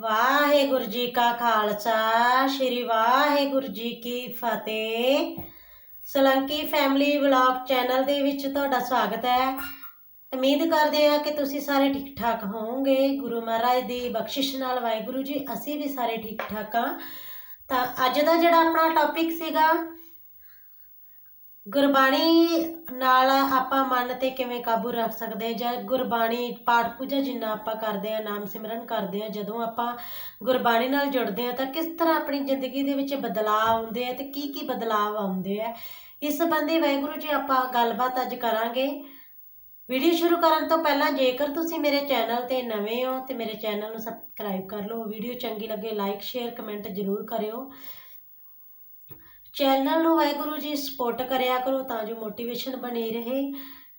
ਵਾਹਿਗੁਰੂ ਜੀ ਕਾ ਖਾਲਸਾ, ਸ੍ਰੀ ਵਾਹਿਗੁਰੂ ਜੀ ਕੀ ਫਤਿਹ। ਸਲੰਕੀ family vlog channel ਦੇ ਵਿੱਚ ਤੁਹਾਡਾ ਸਵਾਗਤ ਹੈ। ਉਮੀਦ ਕਰਦੇ ਹਾਂ ਕਿ ਤੁਸੀਂ ਸਾਰੇ ਠੀਕ ਠਾਕ ਹੋਵੋਗੇ। ਗੁਰੂ ਮਹਾਰਾਜ ਦੀ ਬਖਸ਼ਿਸ਼ ਨਾਲ ਵਾਹਿਗੁਰੂ ਜੀ, ਅਸੀਂ ਵੀ ਸਾਰੇ ਠੀਕ ਠਾਕ ਹਾਂ। ਤਾਂ ਅੱਜ ਦਾ ਜਿਹੜਾ ਆਪਣਾ ਟੌਪਿਕ ਸੀਗਾ ਗੁਰਬਾਣੀ ਨਾਲ ਆਪਾਂ ਮਨ ਤੇ ਕਿਵੇਂ ਕਾਬੂ ਰੱਖ ਸਕਦੇ ਹਾਂ? ਜਾਂ ਗੁਰਬਾਣੀ ਪਾਠ ਪੂਜਾ ਜਿੰਨਾ ਆਪਾਂ ਕਰਦੇ ਹਾਂ, ਨਾਮ ਸਿਮਰਨ ਕਰਦੇ ਹਾਂ, ਜਦੋਂ ਆਪਾਂ ਗੁਰਬਾਣੀ ਨਾਲ ਜੁੜਦੇ ਹਾਂ, ਤਾਂ ਕਿਸ ਤਰ੍ਹਾਂ ਆਪਣੀ ਜ਼ਿੰਦਗੀ ਦੇ ਵਿੱਚ ਬਦਲਾਅ ਆਉਂਦੇ ਆ ਤੇ ਕੀ ਕੀ ਬਦਲਾਅ ਆਉਂਦੇ ਆ? ਇਸ ਸੰਬੰਧੀ ਵਾਹਿਗੁਰੂ ਜੀ ਆਪਾਂ ਗੱਲਬਾਤ ਅੱਜ ਕਰਾਂਗੇ। ਵੀਡੀਓ ਸ਼ੁਰੂ ਕਰਨ ਤੋਂ ਪਹਿਲਾਂ ਜੇਕਰ ਤੁਸੀਂ ਮੇਰੇ ਚੈਨਲ ਤੇ ਨਵੇਂ ਹੋ ਤੇ ਮੇਰੇ ਚੈਨਲ ਨੂੰ ਸਬਸਕ੍ਰਾਈਬ ਕਰ ਲਓ। ਵੀਡੀਓ ਚੰਗੀ ਲੱਗੇ ਲਾਈਕ, ਸ਼ੇਅਰ, ਕਮੈਂਟ ਜ਼ਰੂਰ ਕਰਿਓ। ਚੈਨਲ ਨੂੰ ਵਾਹਿਗੁਰੂ ਜੀ ਸਪੋਰਟ ਕਰਿਆ ਕਰੋ ਤਾਂ ਜੋ ਮੋਟੀਵੇਸ਼ਨ ਬਣੀ ਰਹੇ।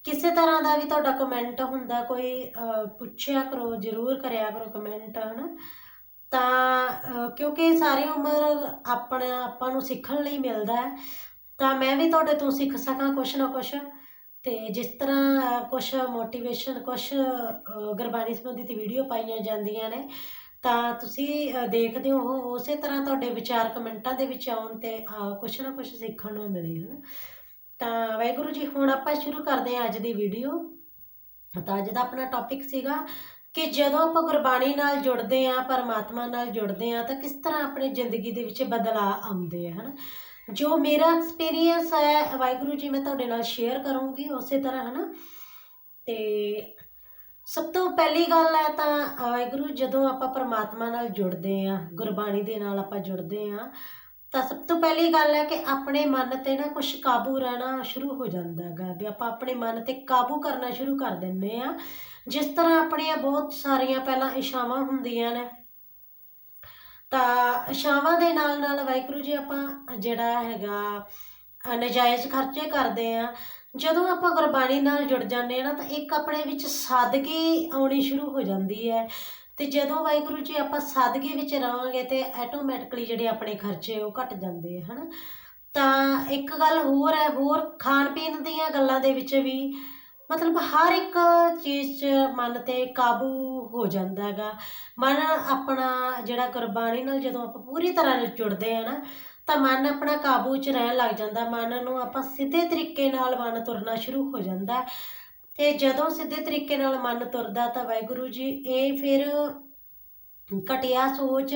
ਕਿਸੇ ਤਰ੍ਹਾਂ ਦਾ ਵੀ ਤੁਹਾਡਾ ਕਮੈਂਟ ਹੁੰਦਾ, ਕੋਈ ਪੁੱਛਿਆ ਕਰੋ, ਜ਼ਰੂਰ ਕਰਿਆ ਕਰੋ ਕਮੈਂਟ ਹਨ। ਤਾਂ ਕਿਉਂਕਿ ਸਾਰੀ ਉਮਰ ਆਪਣਾ, ਆਪਾਂ ਨੂੰ ਸਿੱਖਣ ਲਈ ਮਿਲਦਾ ਹੈ। ਤਾਂ ਮੈਂ ਵੀ ਤੁਹਾਡੇ ਤੋਂ ਸਿੱਖ ਸਕਾਂ ਕੁਛ ਨਾ ਕੁਛ। ਤੇ ਜਿਸ ਤਰ੍ਹਾਂ ਕੁਛ ਮੋਟੀਵੇਸ਼ਨ ਕੁਛ ਗੁਰਬਾਣੀ ਸੰਬੰਧਿਤ ਵੀਡੀਓ ਪਾਈਆਂ ਜਾਂਦੀਆਂ ਨੇ ਤਾਂ ਤੁਸੀਂ ਅ, ਦੇਖਦੇ ਹੋ ਉਹ ਉਸੇ ਤਰ੍ਹਾਂ ਤੁਹਾਡੇ ਵਿਚਾਰ ਕਮੈਂਟਾਂ ਦੇ ਵਿੱਚ ਆਉਣ ਤੇ ਅ, ਕੁਛ ਨਾ ਕੁਛ ਸਿੱਖਣ ਨੂੰ ਮਿਲੇ ਹਨ? ਤਾਂ ਵਾਹਿਗੁਰੂ ਜੀ ਹੁਣ ਆਪਾਂ ਸ਼ੁਰੂ ਕਰਦੇ ਹਾਂ ਅੱਜ ਦੀ ਵੀਡੀਓ ਤਾਂ ਅੱਜ ਦਾ ਆਪਣਾ ਟੌਪਿਕ ਸੀਗਾ ਕਿ ਜਦੋਂ ਆਪਾਂ ਗੁਰਬਾਣੀ ਨਾਲ ਜੁੜਦੇ ਹਾਂ ਪਰਮਾਤਮਾ ਨਾਲ ਜੁੜਦੇ ਹਾਂ ਤਾਂ ਕਿਸ ਤਰ੍ਹਾਂ ਆਪਣੀ ਜ਼ਿੰਦਗੀ ਦੇ ਵਿੱਚ ਬਦਲਾਅ ਆਉਂਦੇ ਆ ਹਨ? ਜੋ ਮੇਰਾ ਐਕਸਪੀਰੀਅੰਸ ਹੈ ਵਾਹਿਗੁਰੂ ਜੀ ਮੈਂ ਤੁਹਾਡੇ ਨਾਲ ਸ਼ੇਅਰ ਕਰੂੰਗੀ ਉਸੇ ਤਰ੍ਹਾਂ ਹਨਾ? ਤੇ ਸਭ ਤੋਂ ਪਹਿਲੀ ਗੱਲ ਹੈ ਤਾਂ ਵਾਹਿਗੁਰੂ, ਜਦੋਂ ਆਪਾਂ ਪਰਮਾਤਮਾ ਨਾਲ ਜੁੜਦੇ ਆ ਗੁਰਬਾਣੀ ਦੇ ਨਾਲ ਆਪਾਂ ਜੁੜਦੇ ਆ ਤਾਂ ਸਭ ਤੋਂ ਪਹਿਲੀ ਗੱਲ ਹੈ ਕਿ ਆਪਣੇ ਮਨ ਤੇ ਨਾ ਕੁਝ ਕਾਬੂ ਰਹਿਣਾ ਸ਼ੁਰੂ ਹੋ ਜਾਂਦਾ ਹੈਗਾ ਵੀ ਆਪਾਂ ਆਪਣੇ ਮਨ ਤੇ ਕਾਬੂ ਕਰਨਾ ਸ਼ੁਰੂ ਕਰ ਦਿੰਨੇ ਆ ਜਿਸ ਤਰ੍ਹਾਂ ਆਪਣੀਆਂ ਬਹੁਤ ਸਾਰੀਆਂ ਪਹਿਲਾਂ ਇਸ਼ਾਵਾਂ ਹੁੰਦੀਆਂ ਨੇ, ਤਾਂ ਇਸ਼ਾਵਾਂ ਦੇ ਨਾਲ ਨਾਲ ਵਾਹਿਗੁਰੂ ਜੀ ਆਪਾਂ ਜਿਹੜਾ ਹੈਗਾ ਨਜਾਇਜ਼ ਖਰਚੇ ਕਰਦੇ ਆ। ਜਦੋਂ ਆਪਾਂ ਗੁਰਬਾਣੀ ਨਾਲ ਜੁੜ ਜਾਂਦੇ ਆ ਨਾ, ਤਾਂ ਇੱਕ ਆਪਣੇ ਵਿੱਚ ਸਾਦਗੀ ਆਉਣੀ ਸ਼ੁਰੂ ਹੋ ਜਾਂਦੀ ਹੈ। ਤੇ ਜਦੋਂ ਵਾਹਿਗੁਰੂ ਜੀ ਆਪਾਂ ਸਾਦਗੀ ਵਿੱਚ ਰਵਾਂਗੇ ਤੇ ਆਟੋਮੈਟਿਕਲੀ ਜਿਹੜੇ ਆਪਣੇ ਖਰਚੇ ਉਹ ਘਟ ਜਾਂਦੇ ਆ, ਹਨਾ? ਤਾਂ ਇੱਕ ਗੱਲ ਹੋਰ ਹੈ, ਹੋਰ ਖਾਣ ਪੀਣ ਦੀਆਂ ਗੱਲਾਂ ਦੇ ਵਿੱਚ ਵੀ ਮਤਲਬ ਹਰ ਇੱਕ ਚੀਜ਼ 'ਚ ਮਨ ਤੇ ਕਾਬੂ ਹੋ ਜਾਂਦਾ ਹੈਗਾ। ਮਨ ਆਪਣਾ ਜਿਹੜਾ ਗੁਰਬਾਣੀ ਨਾਲ ਜਦੋਂ ਆਪਾਂ ਪੂਰੀ ਤਰ੍ਹਾਂ ਜੁੜਦੇ ਆ ਨਾ ਤਾਂ ਮਨ ਆਪਣਾ ਕਾਬੂ 'ਚ ਰਹਿਣ ਲੱਗ ਜਾਂਦਾ, ਮਨ ਨੂੰ ਆਪਾਂ ਸਿੱਧੇ ਤਰੀਕੇ ਨਾਲ ਮਨ ਤੁਰਨਾ ਸ਼ੁਰੂ ਹੋ ਜਾਂਦਾ ਹੈ। ਤੇ ਜਦੋਂ ਸਿੱਧੇ ਤਰੀਕੇ ਨਾਲ ਮਨ ਤੁਰਦਾ ਤਾਂ ਵਾਹਿਗੁਰੂ ਜੀ, ਇਹ ਫਿਰ ਘਟੀਆ ਸੋਚ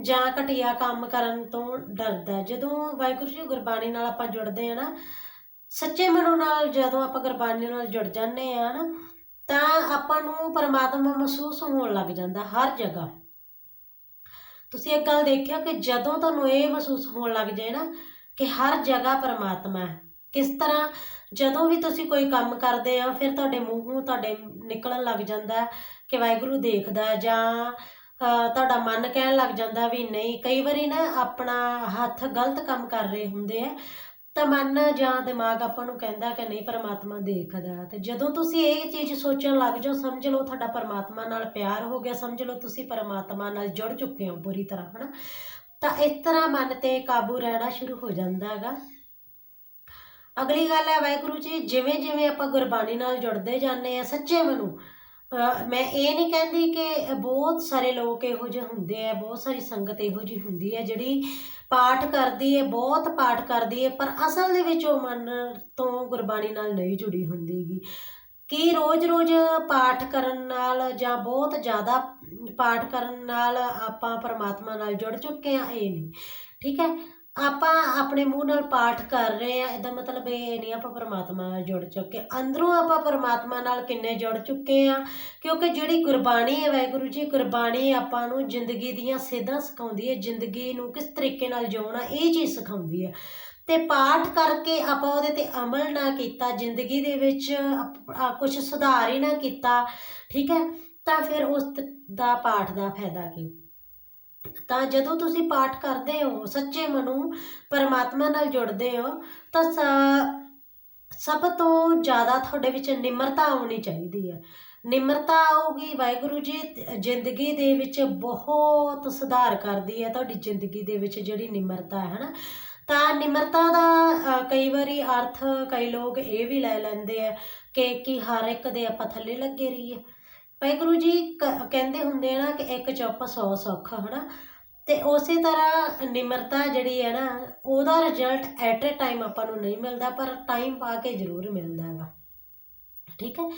ਜਾਂ ਘਟੀਆ ਕੰਮ ਕਰਨ ਤੋਂ ਡਰਦਾ ਜਦੋਂ ਵਾਹਿਗੁਰੂ ਜੀ ਗੁਰਬਾਣੀ ਨਾਲ ਆਪਾਂ ਜੁੜਦੇ ਆ ਨਾ, ਸੱਚੇ ਮਨੋਂ ਨਾਲ ਜਦੋਂ ਆਪਾਂ ਗੁਰਬਾਣੀ ਨਾਲ ਜੁੜ ਜਾਂਦੇ ਆ ਨਾ, ਤਾਂ ਆਪਾਂ ਨੂੰ ਪਰਮਾਤਮਾ ਮਹਿਸੂਸ ਹੋਣ ਲੱਗ ਜਾਂਦਾ ਹਰ ਜਗ੍ਹਾ ਤੁਸੀਂ ਇੱਕ ਗੱਲ ਦੇਖਿਓ ਕਿ ਜਦੋਂ ਤੁਹਾਨੂੰ ਇਹ ਮਹਿਸੂਸ ਹੋਣ ਲੱਗ ਜਾਏ ਨਾ ਕਿ ਹਰ ਜਗ੍ਹਾ ਪਰਮਾਤਮਾ ਹੈ, ਕਿਸ ਤਰ੍ਹਾਂ ਜਦੋਂ ਵੀ ਤੁਸੀਂ ਕੋਈ ਕੰਮ ਕਰਦੇ ਆ ਫਿਰ ਤੁਹਾਡੇ ਮੂੰਹੋਂ ਤੁਹਾਡੇ ਨਿਕਲਣ ਲੱਗ ਜਾਂਦਾ ਕਿ ਵਾਹਿਗੁਰੂ ਦੇਖਦਾ ਜਾਂ ਤੁਹਾਡਾ ਮਨ ਕਹਿਣ ਲੱਗ ਜਾਂਦਾ ਵੀ ਨਹੀਂ, ਕਈ ਵਾਰੀ ਨਾ ਆਪਣਾ ਹੱਥ ਗਲਤ ਕੰਮ ਕਰ ਰਹੇ ਹੁੰਦੇ ਆ ਤਾਂ ਮਨ ਜਾਂ ਦਿਮਾਗ ਆਪਾਂ ਨੂੰ ਕਹਿੰਦਾ ਕਿ ਨਹੀਂ, ਪਰਮਾਤਮਾ ਦੇਖਦਾ। ਤੇ ਜਦੋਂ ਤੁਸੀਂ ਇਹ ਚੀਜ਼ ਸੋਚਣ ਲੱਗ ਜਾਓ, ਸਮਝ ਲਓ ਤੁਹਾਡਾ ਪਰਮਾਤਮਾ ਨਾਲ ਪਿਆਰ ਹੋ ਗਿਆ, ਸਮਝ ਲਓ ਤੁਸੀਂ ਪਰਮਾਤਮਾ ਨਾਲ ਜੁੜ ਚੁੱਕੇ ਹੋ ਪੂਰੀ ਤਰ੍ਹਾਂ, ਹਨਾ? ਤਾਂ ਇਸ ਤਰ੍ਹਾਂ ਮਨ ਤੇ ਕਾਬੂ ਰਹਿਣਾ ਸ਼ੁਰੂ ਹੋ ਜਾਂਦਾ ਹੈਗਾ ਅਗਲੀ ਗੱਲ ਹੈ, ਵਾਹਿਗੁਰੂ ਜੀ ਜਿਵੇਂ ਜਿਵੇਂ ਆਪਾਂ ਗੁਰਬਾਣੀ ਨਾਲ ਜੁੜਦੇ ਜਾਂਦੇ ਆ ਸੱਚੇ ਮਨੋਂ ਮੈਂ ਇਹ ਨਹੀਂ ਕਹਿੰਦੀ ਕਿ ਬਹੁਤ ਸਾਰੇ ਲੋਕ ਇਹੋ ਜਿਹੇ ਹੁੰਦੇ ਆ, ਬਹੁਤ ਸਾਰੀ ਸੰਗਤ ਇਹੋ ਜਿਹੀ ਹੁੰਦੀ ਹੈ ਜਿਹੜੀ ਪਾਠ ਕਰਦੀ ਹੈ ਬਹੁਤ ਪਾਠ ਕਰਦੀ ਹੈ ਪਰ ਅਸਲ ਦੇ ਵਿੱਚ ਉਹ ਮਨ ਤੋਂ ਗੁਰਬਾਣੀ ਨਾਲ ਨਹੀਂ ਜੁੜੀ ਹੁੰਦੀਗੀ ਕੀ ਰੋਜ਼-ਰੋਜ਼ ਪਾਠ ਕਰਨ ਨਾਲ ਜਾਂ ਬਹੁਤ ਜ਼ਿਆਦਾ ਪਾਠ ਕਰਨ ਨਾਲ ਆਪਾਂ ਪਰਮਾਤਮਾ ਨਾਲ ਜੁੜ ਚੁੱਕੇ ਆ? ਇਹ ਨਹੀਂ। ਠੀਕ ਹੈ? ਆਪਾਂ ਆਪਣੇ ਮੂੰਹ ਨਾਲ ਪਾਠ ਕਰ ਰਹੇ ਆ ਇਹਦਾ ਮਤਲਬ ਇਹ ਨਹੀਂ ਆਪਾਂ ਪਰਮਾਤਮਾ ਨਾਲ ਜੁੜ ਚੁੱਕੇ। ਅੰਦਰੋਂ ਆਪਾਂ ਪਰਮਾਤਮਾ ਨਾਲ ਕਿੰਨੇ ਜੁੜ ਚੁੱਕੇ ਆ ਕਿਉਂਕਿ ਜਿਹੜੀ ਗੁਰਬਾਣੀ ਹੈ ਵਾਹਿਗੁਰੂ ਜੀ ਗੁਰਬਾਣੀ ਆਪਾਂ ਨੂੰ ਜ਼ਿੰਦਗੀ ਦੀਆਂ ਸੇਧਾਂ ਸਿਖਾਉਂਦੀ ਹੈ, ਜ਼ਿੰਦਗੀ ਨੂੰ ਕਿਸ ਤਰੀਕੇ ਨਾਲ ਜਿਉਣਾ, ਇਹ ਚੀਜ਼ ਸਿਖਾਉਂਦੀ ਹੈ। ਤੇ ਪਾਠ ਕਰਕੇ ਆਪਾਂ ਉਹਦੇ ਤੇ ਅਮਲ ਨਾ ਕੀਤਾ, ਜ਼ਿੰਦਗੀ ਦੇ ਵਿੱਚ ਕੁਝ ਸੁਧਾਰ ਹੀ ਨਾ ਕੀਤਾ, ਠੀਕ ਹੈ, ਤਾਂ ਫਿਰ ਉਸ ਦਾ ਪਾਠ ਦਾ ਫਾਇਦਾ ਕੀ? ਤਾਂ ਜਦੋਂ ਤੁਸੀਂ ਪਾਠ ਕਰਦੇ ਹੋ, ਸੱਚੇ ਮਨੋਂ ਪਰਮਾਤਮਾ ਨਾਲ ਜੁੜਦੇ ਹੋ, ਤਾਂ ਸਭ ਤੋਂ ਜ਼ਿਆਦਾ ਤੁਹਾਡੇ ਵਿੱਚ ਨਿਮਰਤਾ ਆਉਣੀ ਚਾਹੀਦੀ ਹੈ। ਨਿਮਰਤਾ ਆਊਗੀ, ਵਾਹਿਗੁਰੂ ਜੀ ਜ਼ਿੰਦਗੀ ਦੇ ਵਿੱਚ ਬਹੁਤ ਸੁਧਾਰ ਕਰਦੀ ਹੈ ਤੁਹਾਡੀ ਜ਼ਿੰਦਗੀ ਦੇ ਵਿੱਚ ਜਿਹੜੀ ਨਿਮਰਤਾ ਹੈ, ਹਨਾ? ਤਾਂ ਨਿਮਰਤਾ ਦਾ ਕਈ ਵਾਰੀ ਅਰਥ, ਕਈ ਲੋਕ ਇਹ ਵੀ ਲੈ ਲੈਂਦੇ ਆ ਕਿ ਕਿ ਹਰ ਇੱਕ ਦੇ ਆਪਾਂ ਥੱਲੇ ਲੱਗੇ ਰਹੀਏ। ਵਾਹਿਗੁਰੂ ਜੀ ਕ- ਕਹਿੰਦੇ ਹੁੰਦੇ ਆ ਨਾ ਕਿ ਇੱਕ ਚੁੱਪ 100 ਸੁੱਖ, ਹਨਾ? ਤੇ ਉਸੇ ਤਰ੍ਹਾਂ ਨਿਮਰਤਾ ਜਿਹੜੀ ਹੈ ਨਾ, ਉਹਦਾ ਰਿਜ਼ਲਟ ਐਟ ਅ ਟਾਈਮ ਆਪਾਂ ਨੂੰ ਨਹੀਂ ਮਿਲਦਾ, ਪਰ ਟਾਈਮ ਪਾ ਕੇ ਜ਼ਰੂਰ ਮਿਲਦਾ ਹੈਗਾ। ਠੀਕ ਹੈ?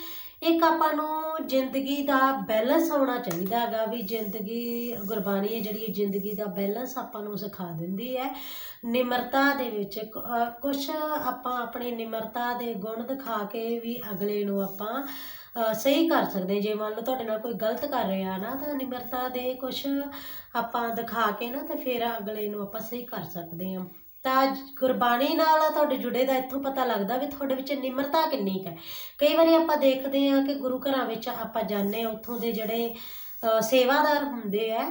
ਇੱਕ ਆਪਾਂ ਨੂੰ ਜ਼ਿੰਦਗੀ ਦਾ ਬੈਲੈਂਸ ਹੋਣਾ ਚਾਹੀਦਾ ਹੈਗਾ ਵੀ ਜ਼ਿੰਦਗੀ, ਗੁਰਬਾਣੀ ਹੈ ਜਿਹੜੀ ਜ਼ਿੰਦਗੀ ਦਾ ਬੈਲੈਂਸ ਆਪਾਂ ਨੂੰ ਸਿਖਾ ਦਿੰਦੀ ਹੈ। ਨਿਮਰਤਾ ਦੇ ਵਿੱਚ ਕੁਝ ਆਪਾਂ ਆਪਣੀ ਨਿਮਰਤਾ ਦੇ ਗੁਣ ਦਿਖਾ ਕੇ ਵੀ ਅਗਲੇ ਨੂੰ ਆਪਾਂ ਸਹੀ ਕਰ ਸਕਦੇ ਜੇ ਮੰਨ ਲਓ ਤੁਹਾਡੇ ਨਾਲ ਕੋਈ ਗਲਤ ਕਰ ਰਿਹਾ ਨਾ, ਤਾਂ ਨਿਮਰਤਾ ਦੇ ਕੁਝ ਆਪਾਂ ਦਿਖਾ ਕੇ ਨਾ ਤੇ ਫਿਰ ਅਗਲੇ ਨੂੰ ਆਪਾਂ ਸਹੀ ਕਰ ਸਕਦੇ ਹਾਂ। ਤਾਂ ਗੁਰਬਾਣੀ ਨਾਲ ਤੁਹਾਡੇ ਜੁੜੇ ਦਾ ਇੱਥੋਂ ਪਤਾ ਲੱਗਦਾ ਵੀ ਤੁਹਾਡੇ ਵਿੱਚ ਨਿਮਰਤਾ ਕਿੰਨੀ ਕੁ ਹੈ। ਕਈ ਵਾਰੀ ਆਪਾਂ ਦੇਖਦੇ ਹਾਂ ਕਿ ਗੁਰੂ ਘਰਾਂ ਵਿੱਚ ਆਪਾਂ ਜਾਂਦੇ ਹਾਂ, ਉੱਥੋਂ ਦੇ ਜਿਹੜੇ ਸੇਵਾਦਾਰ ਹੁੰਦੇ ਆ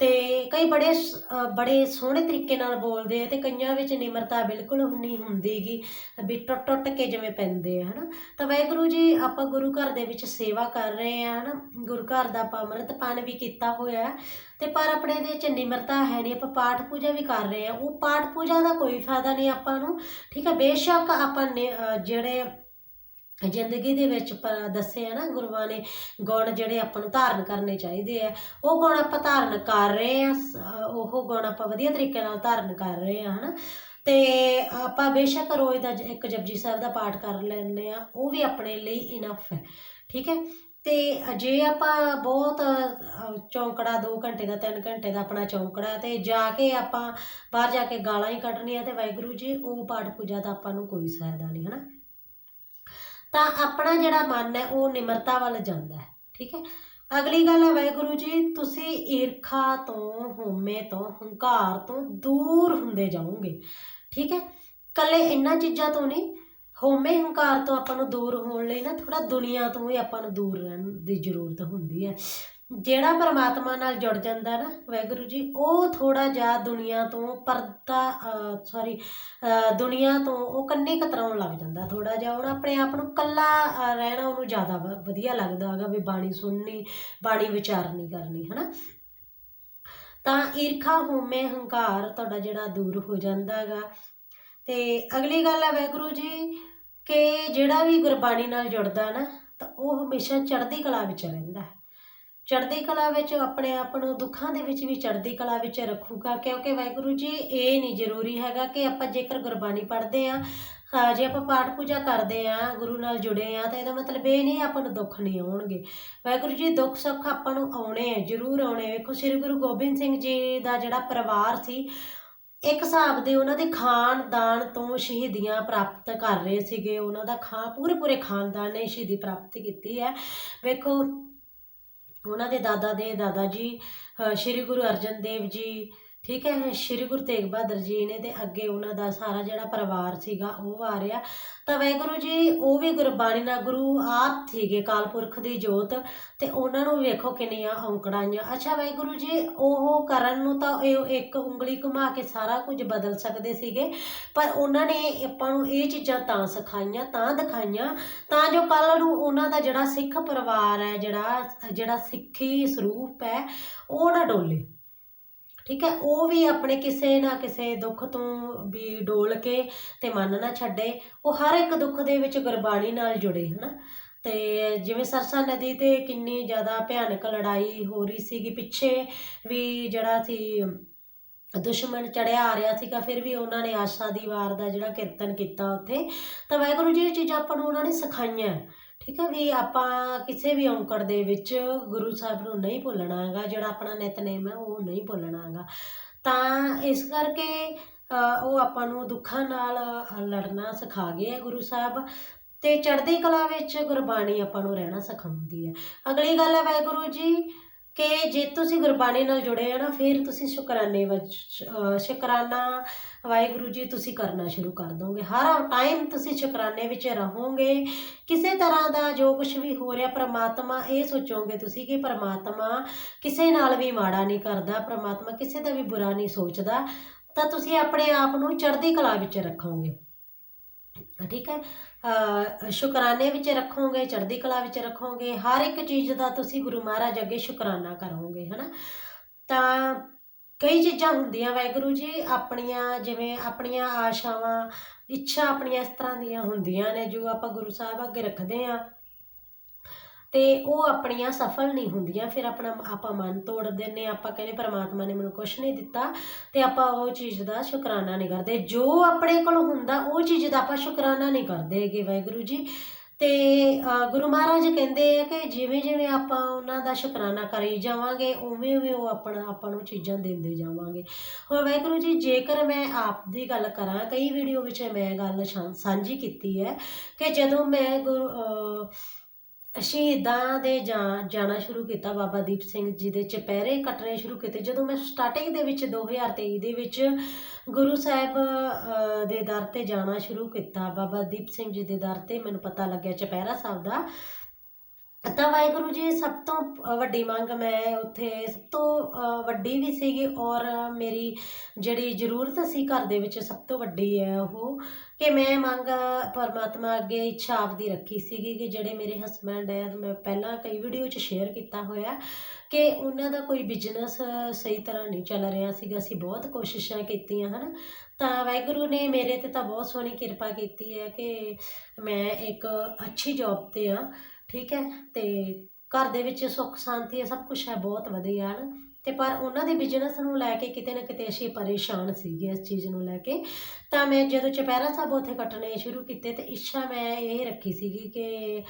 ਤੇ ਕਈ ਬੜੇ ਸ- ਬੜੇ ਸੋਹਣੇ ਤਰੀਕੇ ਨਾਲ ਬੋਲਦੇ ਆ ਤੇ ਕਈਆਂ ਵਿੱਚ ਨਿਮਰਤਾ ਬਿਲਕੁਲ ਨਹੀਂ ਹੁੰਦੀਗੀ, ਵੀ ਟੁੱਟ ਟੁੱਟ ਕੇ ਜਿਵੇਂ ਪੈਂਦੇ ਆ, ਹਨਾ। ਤਾਂ ਵਾਹਿਗੁਰੂ ਜੀ, ਆਪਾਂ ਗੁਰੂ ਘਰ ਦੇ ਵਿੱਚ ਸੇਵਾ ਕਰ ਰਹੇ ਆ, ਹਨਾ। ਗੁਰੂ ਘਰ ਦਾ ਆਪਾਂ ਅੰਮ੍ਰਿਤ ਪਾਨ ਵੀ ਕੀਤਾ ਹੋਇਆ ਹੈ, ਤੇ ਪਰ ਆਪਣੇ ਦੇ ਵਿੱਚ ਨਿਮਰਤਾ ਹੈ ਨਹੀਂ। ਆਪਾਂ ਪਾਠ ਪੂਜਾ ਵੀ ਕਰ ਰਹੇ ਆ। ਉਹ ਪਾਠ ਪੂਜਾ ਦਾ ਕੋਈ ਫਾਇਦਾ ਨਹੀਂ ਆਪਾਂ ਨੂੰ, ਠੀਕ ਹੈ। ਬੇਸ਼ੱਕ ਆਪਾਂ ਨੇ ਜਿਹੜੇ ਜ਼ਿੰਦਗੀ ਦੇ ਵਿੱਚ ਪ- ਦੱਸੇ ਨਾ, ਗੁਰੂਆਂ ਨੇ ਗੁਣ ਜਿਹੜੇ ਆਪਾਂ ਨੂੰ ਧਾਰਨ ਕਰਨੇ ਚਾਹੀਦੇ ਆ। ਉਹ ਗੁਣ ਆਪਾਂ ਧਾਰਨ ਕਰ ਰਹੇ ਆ ਉਹ ਗੁਣ ਆਪਾਂ ਵਧੀਆ ਤਰੀਕੇ ਨਾਲ ਧਾਰਨ ਕਰ ਰਹੇ ਆ, ਹਨਾ। ਤੇ ਆਪਾਂ ਬੇਸ਼ੱਕ ਰੋਜ਼ ਦਾ ਜ- ਇੱਕ ਜਪਜੀ ਸਾਹਿਬ ਦਾ ਪਾਠ ਕਰ ਲੈਂਦੇ ਆ, ਉਹ ਵੀ ਆਪਣੇ ਲਈ ਇਨਫ ਹੈ, ਠੀਕ ਹੈ। ਤੇ ਜੇ ਆਪਾਂ ਬਹੁਤ ਚੌਂਕੜਾ 2 ਘੰਟੇ ਦਾ 3 ਘੰਟੇ ਦਾ ਆਪਣਾ ਚੌਂਕੜਾ, ਤੇ ਜਾ ਕੇ ਆਪਾਂ ਬਾਹਰ ਜਾ ਕੇ ਗਾਲਾਂ ਹੀ ਕੱਢਣੀਆਂ, ਤੇ ਵਾਹਿਗੁਰੂ ਜੀ, ਉਹ ਪਾਠ ਪੂਜਾ ਦਾ ਆਪਾਂ ਨੂੰ ਕੋਈ ਫਾਇਦਾ ਨਹੀਂ, ਹਨਾ। ਤਾਂ ਆਪਣਾ ਜਿਹੜਾ ਮਨ ਹੈ, ਉਹ ਨਿਮਰਤਾ ਵੱਲ ਜਾਂਦਾ ਹੈ, ਠੀਕ ਹੈ? ਅਗਲੀ ਗੱਲ ਹੈ ਵਾਹਿਗੁਰੂ ਜੀ, ਤੁਸੀਂ ਈਰਖਾ ਤੋਂ, ਹਉਮੈ ਤੋਂ, ਹੰਕਾਰ ਤੋਂ ਦੂਰ ਹੁੰਦੇ ਜਾਓਗੇ, ਠੀਕ ਹੈ? ਕੱਲੇ ਇਹਨਾਂ ਚੀਜ਼ਾਂ ਤੋਂ ਨਹੀਂ, ਹਉਮੈ ਹੰਕਾਰ ਤੋਂ ਆਪਾਂ ਨੂੰ ਦੂਰ ਹੋਣ ਲਈ ਨਾ ਥੋੜਾ ਦੁਨੀਆ ਤੋਂ ਵੀ ਆਪਾਂ ਨੂੰ ਦੂਰ ਰਹਿਣ ਦੀ ਜ਼ਰੂਰਤ ਹੁੰਦੀ ਹੈ। ਜਿਹੜਾ ਪਰਮਾਤਮਾ ਨਾਲ ਜੁੜ ਜਾਂਦਾ ਨਾ ਵਾਹਿਗੁਰੂ ਜੀ, ਉਹ ਥੋੜਾ ਜਿਹਾ ਦੁਨੀਆ ਤੋਂ ਪਰਦਾ ਸੌਰੀ ਦੁਨੀਆ ਤੋਂ ਉਹ ਕੰਨੇ ਕਤਰਾਉਣ ਲੱਗ ਜਾਂਦਾ ਥੋੜਾ ਜਿਹਾ। ਹੁਣ ਆਪਣੇ ਆਪ ਨੂੰ ਕੱਲਾ ਰਹਿਣਾ ਉਹਨੂੰ ਜ਼ਿਆਦਾ ਵ- ਵਧੀਆ ਲੱਗਦਾ ਹੈਗਾ ਵੀ ਬਾਣੀ ਸੁਣਨੀ, ਬਾਣੀ ਵਿਚਾਰਨੀ ਕਰਨੀ, ਹਨਾ? ਤਾਂ ਈਰਖਾ ਹੋਮੇ ਹੰਕਾਰ ਤੁਹਾਡਾ ਜਿਹੜਾ ਦੂਰ ਹੋ ਜਾਂਦਾ ਹੈਗਾ। ਤੇ ਅਗਲੀ ਗੱਲ ਹੈ ਵਾਹਿਗੁਰੂ ਜੀ, ਕਿ ਜਿਹੜਾ ਵੀ ਗੁਰਬਾਣੀ ਨਾਲ ਜੁੜਦਾ ਨਾ, ਤਾਂ ਉਹ ਹਮੇਸ਼ਾ ਚੜ੍ਹਦੀ ਕਲਾ ਵਿੱਚ ਰਹਿੰਦਾ ਹੈ। ਚੜ੍ਹਦੀ ਕਲਾ ਵਿੱਚ ਆਪਣੇ ਆਪ ਨੂੰ ਦੁੱਖਾਂ ਦੇ ਵਿੱਚ ਵੀ ਚੜ੍ਹਦੀ ਕਲਾ ਵਿੱਚ ਰੱਖੂਗਾ, ਕਿਉਂਕਿ ਵਾਹਿਗੁਰੂ ਜੀ, ਇਹ ਨਹੀਂ ਜ਼ਰੂਰੀ ਹੈਗਾ ਕਿ ਆਪਾਂ ਜੇਕਰ ਗੁਰਬਾਣੀ ਪੜ੍ਹਦੇ ਆ ਹਾਂ ਜੇ ਆਪਾਂ ਪਾਠ ਪੂਜਾ ਕਰਦੇ ਆ ਗੁਰੂ ਨਾਲ ਜੁੜੇ ਆ ਤਾਂ ਇਹਦਾ ਮਤਲਬ ਇਹ ਨਹੀਂ ਆਪਾਂ ਨੂੰ ਦੁੱਖ ਨਹੀਂ ਆਉਣਗੇ। ਵਾਹਿਗੁਰੂ ਜੀ, ਦੁੱਖ ਸੁੱਖ ਆਪਾਂ ਨੂੰ ਆਉਣੇ ਆ, ਜ਼ਰੂਰ ਆਉਣੇ ਵੇਖੋ, ਸ੍ਰੀ ਗੁਰੂ ਗੋਬਿੰਦ ਸਿੰਘ ਜੀ ਦਾ ਜਿਹੜਾ ਪਰਿਵਾਰ ਸੀ, ਇੱਕ ਹਿਸਾਬ ਦੇ ਉਹਨਾਂ ਦੇ ਖਾਨਦਾਨ ਤੋਂ ਸ਼ਹੀਦੀਆਂ ਪ੍ਰਾਪਤ ਕਰ ਰਹੇ ਸੀਗੇ। ਉਹਨਾਂ ਦਾ ਖਾਂ ਪੂਰੇ ਪੂਰੇ ਖਾਨਦਾਨ ਨੇ ਸ਼ਹੀਦੀ ਪ੍ਰਾਪਤ ਕੀਤੀ ਹੈ। ਵੇਖੋ ਉਹਨਾਂ ਦੇ ਦਾਦਾ ਦੇ ਦਾਦਾ ਜੀ ਸ਼੍ਰੀ ਗੁਰੂ ਅਰਜਨ ਦੇਵ ਜੀ ਠੀਕ ਹੈ, ਸ਼੍ਰੀ ਗੁਰੂ ਤੇਗ ਬਹਾਦਰ ਜੀ ਨੇ ਤੇ ਅੱਗੇ ਉਹਨਾਂ ਦਾ ਸਾਰਾ ਜਿਹੜਾ ਪਰਿਵਾਰ ਸੀਗਾ ਉਹ ਆ ਰਿਹਾ ਤਾਂ ਵਾਹਿਗੁਰੂ ਜੀ, ਉਹ ਵੀ ਗੁਰਬਾਣੀ ਨਾਲ ਗੁਰੂ ਆਪ ਸੀਗੇ ਕਾਲਪੁਰਖ ਦੀ ਜੋਤ, ਤੇ ਉਹਨਾਂ ਨੂੰ ਵੇਖੋ ਕਿੰਨੀਆਂ ਔਂਕੜਾਂ ਅੱਛਾ ਵਾਹਿਗੁਰੂ ਜੀ, ਉਹ ਕਰਨ ਨੂੰ ਤਾਂ ਇਹ ਇੱਕ ਉਂਗਲੀ ਘੁਮਾ ਕੇ ਸਾਰਾ ਕੁਝ ਬਦਲ ਸਕਦੇ ਸੀਗੇ, ਪਰ ਉਹਨਾਂ ਨੇ ਆਪਾਂ ਨੂੰ ਇਹ ਚੀਜ਼ਾਂ ਤਾਂ ਸਿਖਾਈਆਂ, ਤਾਂ ਦਿਖਾਈਆਂ, ਤਾਂ ਜੋ ਕੱਲ ਨੂੰ ਉਹਨਾਂ ਦਾ ਜਿਹੜਾ ਸਿੱਖ ਪਰਿਵਾਰ ਹੈ, ਜਿਹੜਾ ਜਿਹੜਾ ਸਿੱਖੀ ਸਰੂਪ ਹੈ, ਉਹ ਨਾ ਡੋਲੇ। ਠੀਕ ਹੈ, ਉਹ ਵੀ ਆਪਣੇ ਕਿਸੇ ਨਾ ਕਿਸੇ ਦੁੱਖ ਤੋਂ ਵੀ ਡੋਲ ਕੇ ਤੇ ਮਨ ਨਾ ਛੱਡੇ, ਉਹ ਹਰ ਇੱਕ ਦੁੱਖ ਦੇ ਵਿੱਚ ਗੁਰਬਾਣੀ ਨਾਲ ਜੁੜੇ, ਹਨਾ। ਤੇ ਜਿਵੇਂ ਸਰਸਾ ਨਦੀ ਤੇ ਕਿੰਨੀ ਜ਼ਿਆਦਾ ਭਿਆਨਕ ਲੜਾਈ ਹੋ ਰਹੀ ਸੀਗੀ, ਪਿੱਛੇ ਵੀ ਜਿਹੜਾ ਸੀ ਦੁਸ਼ਮਣ ਚੜਿਆ ਆ ਰਿਹਾ ਸੀਗਾ, ਫਿਰ ਵੀ ਉਹਨਾਂ ਨੇ ਆਸ਼ਾ ਦੀ ਵਾਰ ਦਾ ਜਿਹੜਾ ਕੀਰਤਨ ਕੀਤਾ ਉੱਥੇ। ਤਾਂ ਵਾਹਿਗੁਰੂ ਜੀ ਇਹ ਚੀਜ਼ਾਂ ਆਪਾਂ ਨੂੰ ਉਹਨਾਂ ਨੇ ਸਿਖਾਈਆਂ। ਠੀਕ ਹੈ ਵੀ ਆਪਾਂ ਕਿਸੇ ਵੀ ਔਂਕੜ ਦੇ ਵਿੱਚ ਗੁਰੂ ਸਾਹਿਬ ਨੂੰ ਨਹੀਂ ਭੁੱਲਣਾ ਹੈਗਾ, ਜਿਹੜਾ ਆਪਣਾ ਨਿਤਨੇਮ ਹੈ ਉਹ ਨਹੀਂ ਭੁੱਲਣਾ ਹੈਗਾ। ਤਾਂ ਇਸ ਕਰਕੇ ਉਹ ਆਪਾਂ ਨੂੰ ਦੁੱਖਾਂ ਨਾਲ ਲੜਨਾ ਸਿਖਾ ਗਏ ਹੈ ਗੁਰੂ ਸਾਹਿਬ ਤੇ ਚੜ੍ਹਦੀ ਕਲਾ ਵਿੱਚ ਗੁਰਬਾਣੀ ਆਪਾਂ ਨੂੰ ਰਹਿਣਾ ਸਿਖਾਉਂਦੀ ਹੈ। ਅਗਲੀ ਗੱਲ ਹੈ ਵਾਹਿਗੁਰੂ ਜੀ ਕਿ ਜੇ ਤੁਸੀਂ ਗੁਰਬਾਣੀ ਨਾਲ ਜੁੜੇ ਹੋ ਨਾ, ਫਿਰ ਤੁਸੀਂ ਸ਼ੁਕਰਾਨੇ ਵਿੱਚ ਸ਼ੁਕਰਾਨਾ ਵਾਹਿਗੁਰੂ ਜੀ, ਤੁਸੀਂ ਕਰਨਾ ਸ਼ੁਰੂ ਕਰ ਦੋਗੇ। ਹਰ ਟਾਈਮ ਤੁਸੀਂ ਸ਼ੁਕਰਾਨੇ ਵਿੱਚ ਰਹੋਗੇ। ਕਿਸੇ ਤਰ੍ਹਾਂ ਦਾ ਜੋ ਕੁਝ ਵੀ ਹੋ ਰਿਹਾ, ਪ੍ਰਮਾਤਮਾ ਇਹ ਸੋਚੋਗੇ ਤੁਸੀਂ ਕਿ ਪ੍ਰਮਾਤਮਾ ਕਿਸੇ ਨਾਲ ਵੀ ਮਾੜਾ ਨਹੀਂ ਕਰਦਾ, ਪ੍ਰਮਾਤਮਾ ਕਿਸੇ ਦਾ ਵੀ ਬੁਰਾ ਨਹੀਂ ਸੋਚਦਾ, ਤਾਂ ਤੁਸੀਂ ਆਪਣੇ ਆਪ ਨੂੰ ਚੜ੍ਹਦੀ ਕਲਾ ਵਿੱਚ ਰੱਖੋਗੇ। ਠੀਕ ਹੈ। ਸ਼ੁਕਰਾਨੇ ਵਿੱਚ ਰੱਖੋਗੇ, ਚੜ੍ਹਦੀ ਕਲਾ ਵਿੱਚ ਰੱਖੋਗੇ, ਹਰ ਇੱਕ ਚੀਜ਼ ਦਾ ਤੁਸੀਂ ਗੁਰੂ ਮਹਾਰਾਜ ਅੱਗੇ ਸ਼ੁਕਰਾਨਾ ਕਰੋਗੇ, ਹਨਾ। ਤਾਂ ਕਈ ਚੀਜ਼ਾਂ ਹੁੰਦੀਆਂ ਵਾਹਿਗੁਰੂ ਜੀ, ਆਪਣੀਆਂ ਜਿਵੇਂ ਆਪਣੀਆਂ ਆਸ਼ਾਵਾਂ, ਇੱਛਾ ਆਪਣੀਆਂ ਇਸ ਤਰ੍ਹਾਂ ਦੀਆਂ ਹੁੰਦੀਆਂ ਨੇ, ਜੋ ਆਪਾਂ ਗੁਰੂ ਸਾਹਿਬ ਅੱਗੇ ਰੱਖਦੇ ਆ ਤੇ ਉਹ ਆਪਣੀਆਂ ਸਫਲ ਨਹੀਂ ਹੁੰਦੀਆਂ, ਫਿਰ ਆਪਣਾ ਆਪਾਂ ਮਨ ਤੋੜ ਦਿੰਨੇ ਆਪਾਂ ਕਹਿੰਦੇ ਪਰਮਾਤਮਾ ਨੇ ਮੈਨੂੰ ਕੁਝ ਨਹੀਂ ਦਿੱਤਾ ਤੇ ਆਪਾਂ ਉਹ ਚੀਜ਼ ਦਾ ਸ਼ੁਕਰਾਨਾ ਨਹੀਂ ਕਰਦੇ। ਜੋ ਆਪਣੇ ਕੋਲ ਹੁੰਦਾ, ਉਹ ਚੀਜ਼ ਦਾ ਆਪਾਂ ਸ਼ੁਕਰਾਨਾ ਨਹੀਂ ਕਰਦੇ ਹੈਗੇ ਵਾਹਿਗੁਰੂ ਜੀ। ਤੇ ਗੁਰੂ ਮਹਾਰਾਜ ਕਹਿੰਦੇ ਆ ਕਿ ਜਿਵੇਂ ਜਿਵੇਂ ਆਪਾਂ ਉਹਨਾਂ ਦਾ ਸ਼ੁਕਰਾਨਾ ਕਰੀ ਜਾਵਾਂਗੇ, ਉਵੇਂ ਉਵੇਂ ਉਹ ਆਪਣਾ, ਆਪਾਂ ਨੂੰ ਚੀਜ਼ਾਂ ਦਿੰਦੇ ਜਾਵਾਂਗੇ। ਹੁਣ ਵਾਹਿਗੁਰੂ ਜੀ, ਜੇਕਰ ਮੈਂ ਆਪ ਦੀ ਗੱਲ ਕਰਾਂ, ਕਈ ਵੀਡੀਓ ਵਿੱਚ ਮੈਂ ਗੱਲ ਸ਼ਾਂ- ਸਾਂਝੀ ਕੀਤੀ ਹੈ ਕਿ ਜਦੋਂ ਮੈਂ ਗੁਰੂ ਸ਼ਹੀਦਾਂ ਦੇ ਜਾ- ਜਾਣਾ ਸ਼ੁਰੂ ਕੀਤਾ ਬਾਬਾ ਦੀਪ ਸਿੰਘ ਜੀ ਦੇ ਚੁਪਹਿਰੇ ਕੱਟਣੇ ਸ਼ੁਰੂ ਕੀਤੇ। ਜਦੋਂ ਮੈਂ ਸਟਾਰਟਿੰਗ ਦੇ ਵਿੱਚ 2023 ਦੇ ਵਿੱਚ ਗੁਰੂ ਸਾਹਿਬ ਅ, ਦੇ ਦਰ ਤੇ ਜਾਣਾ ਸ਼ੁਰੂ ਕੀਤਾ ਬਾਬਾ ਦੀਪ ਸਿੰਘ ਜੀ ਦੇ ਦਰ ਤੇ ਮੈਨੂੰ ਪਤਾ ਲੱਗਿਆ ਚੁਪਹਿਰਾ ਸਾਹਿਬ ਦਾ। ਤਾਂ ਵਾਹਿਗੁਰੂ ਜੀ, ਸਭ ਤੋਂ ਵੱਡੀ ਮੰਗ ਮੈਂ ਉੱਥੇ, ਸਭ ਤੋਂ ਵੱਡੀ ਵੀ ਸੀਗੀ ਔਰ ਮੇਰੀ ਜਿਹੜੀ ਜ਼ਰੂਰਤ ਸੀ ਘਰ ਦੇ ਵਿੱਚ ਸਭ ਤੋਂ ਵੱਡੀ ਹੈ ਉਹ ਕਿ ਮੈਂ ਮੰਗ ਪਰਮਾਤਮਾ ਅੱਗੇ ਇੱਛਾ ਆਪਦੀ ਰੱਖੀ ਸੀਗੀ ਕਿ ਜਿਹੜੇ ਮੇਰੇ ਹਸਬੈਂਡ ਹੈ, ਮੈਂ ਪਹਿਲਾਂ ਕਈ ਵੀਡੀਓ 'ਚ ਸ਼ੇਅਰ ਕੀਤਾ ਹੋਇਆ ਕਿ ਉਹਨਾਂ ਦਾ ਕੋਈ ਬਿਜ਼ਨਸ ਸਹੀ ਤਰ੍ਹਾਂ ਨਹੀਂ ਚੱਲ ਰਿਹਾ ਸੀਗਾ। ਅਸੀਂ ਬਹੁਤ ਕੋਸ਼ਿਸ਼ਾਂ ਕੀਤੀਆਂ, ਹਨ? ਤਾਂ ਵਾਹਿਗੁਰੂ ਨੇ ਮੇਰੇ ਤੇ ਤਾਂ ਬਹੁਤ ਸੋਹਣੀ ਕਿਰਪਾ ਕੀਤੀ ਹੈ ਕਿ ਮੈਂ ਇੱਕ ਅੱਛੀ ਜੌਬ ਤੇ ਆ ਠੀਕ ਹੈ? ਤੇ ਘਰ ਦੇ ਵਿੱਚ ਸੁੱਖ, ਸ਼ਾਂਤੀ ਹੈ ਸਭ ਕੁਝ ਹੈ, ਬਹੁਤ ਵਧੀਆ ਹਨ। ਤੇ ਪਰ ਉਹਨਾਂ ਦੇ ਬਿਜ਼ਨਸ ਨੂੰ ਲੈ ਕੇ ਕਿਤੇ ਨਾ ਕਿਤੇ ਅਸੀਂ ਪਰੇਸ਼ਾਨ ਸੀਗੇ ਇਸ ਚੀਜ਼ ਨੂੰ ਲੈ ਕੇ। ਤਾਂ ਮੈਂ ਜਦੋਂ ਚੁਪਹਿਰਾ ਸਾਹਿਬ ਉੱਥੇ ਕੱਟਣੇ ਸ਼ੁਰੂ ਕੀਤੇ ਤੇ ਇੱਛਾ ਮੈਂ ਇਹ ਰੱਖੀ ਸੀਗੀ ਕਿ